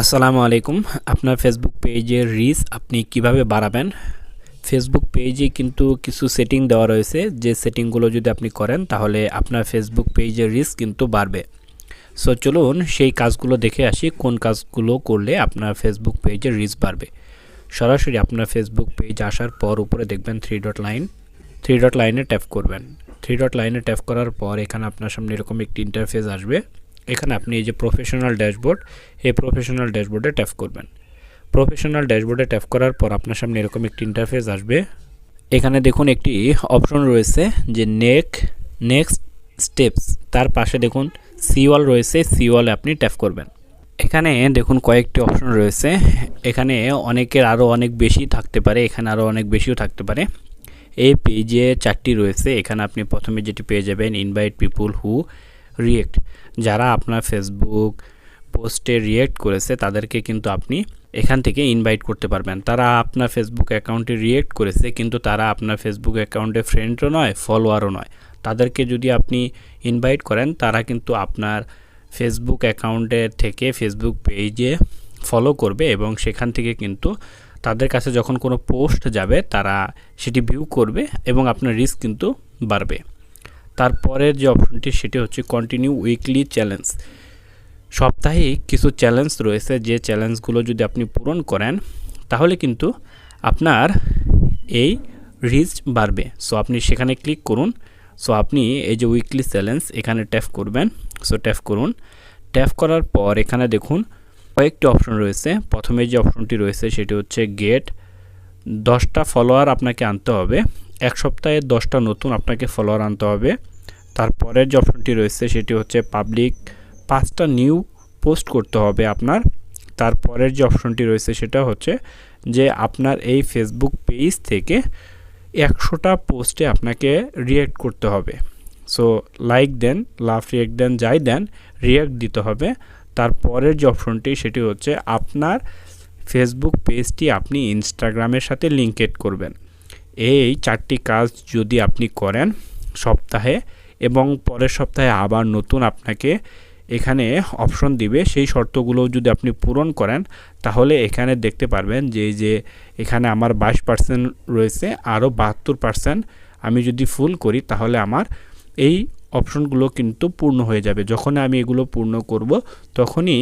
আসসালামু আলাইকুম। আপনার ফেসবুক পেজের রিচ আপনি কীভাবে বাড়াবেন? ফেসবুক পেজে কিন্তু কিছু সেটিং দেওয়া রয়েছে। যে সেটিংগুলো যদি আপনি করেন, তাহলে আপনার ফেসবুক পেজের রিচ কিন্তু বাড়বে। সো চলুন সেই কাজগুলো দেখে আসি, কোন কাজগুলো করলে আপনার ফেসবুক পেজের রিচ বাড়বে। সরাসরি আপনার ফেসবুক পেজ আসার পর উপরে দেখবেন three dot line three dot লাইনে ট্যাপ করবেন। থ্রি ডট লাইনে ট্যাপ করার পর এখানে আপনার সামনে এরকম একটি ইন্টারফেস আসবে। এখানে আপনি এই যে প্রফেশনাল ড্যাশবোর্ড এই প্রফেশনাল ড্যাশবোর্ডে ট্যাপ করবেন। প্রফেশনাল ড্যাশবোর্ডে ট্যাপ করার পর আপনার সামনে এরকম একটি ইন্টারফেস আসবে। এখানে দেখুন একটি অপশন রয়েছে যে নেক নেক্সট স্টেপস তার পাশে দেখুন সিওয়াল রয়েছে সিওয়ালে আপনি ট্যাপ করবেন। এখানে দেখুন কয়েকটি অপশন রয়েছে। এখানে অনেকের আরও অনেক বেশি থাকতে পারে, এখানে আরও অনেক বেশিও থাকতে পারে। এই পেজে চারটি রয়েছে। এখানে আপনি প্রথমে যেটি পেয়ে যাবেন ইনভাইট পিপুল হু রিয়েক্ট যারা আপনার ফেসবুক পোস্টে রিয়েক্ট করেছে, তাদেরকে কিন্তু আপনি এখান থেকে ইনভাইট করতে পারবেন। তারা আপনার ফেসবুক অ্যাকাউন্টে রিয়েক্ট করেছে, কিন্তু তারা আপনার ফেসবুক অ্যাকাউন্টে ফ্রেন্ডও নয় ফলোয়ারও নয়। তাদেরকে যদি আপনি ইনভাইট করেন, তারা কিন্তু আপনার ফেসবুক অ্যাকাউন্টের থেকে ফেসবুক পেজে ফলো করবে এবং সেখান থেকে কিন্তু তাদের কাছে যখন কোনো পোস্ট যাবে, তারা সেটি ভিউ করবে এবং আপনার রিস্ক কিন্তু বাড়বে। তারপরের যে অপশনটি সেটি হচ্ছে কন্টিনিউ উইকলি চ্যালেঞ্জ সাপ্তাহিক কিছু চ্যালেঞ্জ রয়েছে, যে চ্যালেঞ্জগুলো যদি আপনি পূরণ করেন, তাহলে কিন্তু আপনার এই রিচ বাড়বে। সো আপনি সেখানে ক্লিক করুন। সো আপনি এই যে উইকলি চ্যালেঞ্জ এখানে ট্যাপ করবেন। সো ট্যাপ করুন। ট্যাপ করার পর এখানে দেখুন, কয়েকটি অপশন রয়েছে। প্রথমে যে অপশনটি রয়েছে, সেটি হচ্ছে গেট দশটা ফলোয়ার আপনাকে আনতে হবে। এক সপ্তাহে দশটা নতুন আপনাকে ফলোয়ার আনতে হবে। তারপরের যে অপশনটি রয়েছে সেটি হচ্ছে পাবলিক পাঁচটা নিউ পোস্ট করতে হবে আপনার। তারপরের যে অপশনটি রয়েছে সেটা হচ্ছে যে আপনার এই ফেসবুক পেজ থেকে একশোটা পোস্টে আপনাকে রিয়্যাক্ট করতে হবে। সো লাইক দেন লাভ রিয়াক্ট দেন, যাই দেন রিয়্যাক্ট দিতে হবে। তারপরের যে অপশনটি সেটি হচ্ছে আপনার ফেসবুক পেজটি আপনি ইনস্টাগ্রামের সাথে লিঙ্কেড করবেন। এই চারটি কাজ যদি আপনি করেন সপ্তাহে এবং পরের সপ্তাহে আবার নতুন আপনাকে এখানে অপশন দিবে, সেই শর্তগুলো যদি আপনি পূরণ করেন, তাহলে এখানে দেখতে পারবেন যে যে এখানে আমার বাইশ পার্সেন্ট রয়েছে, আরও বাহাত্তর পার্সেন্ট আমি যদি ফুল করি, তাহলে আমার এই অপশনগুলো কিন্তু পূর্ণ হয়ে যাবে। যখন আমি এগুলো পূর্ণ করব, তখনই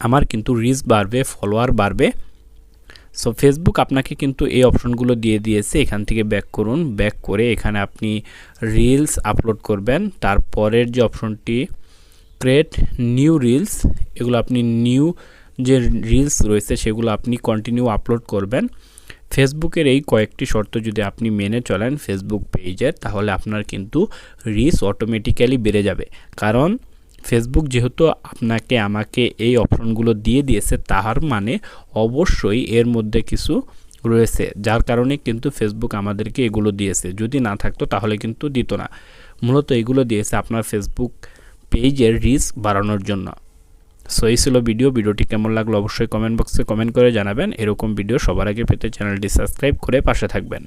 আমার কিন্তু রিচ বাড়বে, ফলোয়ার বাড়বে। সো ফেসবুক আপনাকে কিন্তু এই অপশনগুলো দিয়ে দিয়েছে। এখান থেকে ব্যাক করুন। ব্যাক করে এখানে আপনি রিলস আপলোড করবেন। তারপরের যে অপশনটি ক্রিয়েট নিউ রিলস এগুলো আপনি নিউ যে রিলস রয়েছে, সেগুলো আপনি কন্টিনিউ আপলোড করবেন। ফেসবুকের এই কয়েকটি শর্ত যদি আপনি মেনে চলেন ফেসবুক পেজের তাহলে আপনার কিন্তু রিচ অটোমেটিক্যালি বেড়ে যাবে। কারণ ফেসবুক যেহেতু আপনাকে, আমাকে এই অপশনগুলো দিয়ে দিয়েছে, তাহার মানে অবশ্যই এর মধ্যে কিছু রয়েছে, যার কারণে কিন্তু ফেসবুক আমাদেরকে এগুলো দিয়েছে। যদি না থাকতো তাহলে কিন্তু দিত না। মূলত এগুলো দিয়েছে আপনার ফেসবুক পেজের রিচ বাড়ানোর জন্য। সো এই ছিল ভিডিও ভিডিওটি কেমন লাগল অবশ্যই কমেন্ট বক্সে কমেন্ট করে জানাবেন। এরকম ভিডিও সবার আগে পেতে চ্যানেলটি সাবস্ক্রাইব করে পাশে থাকবেন।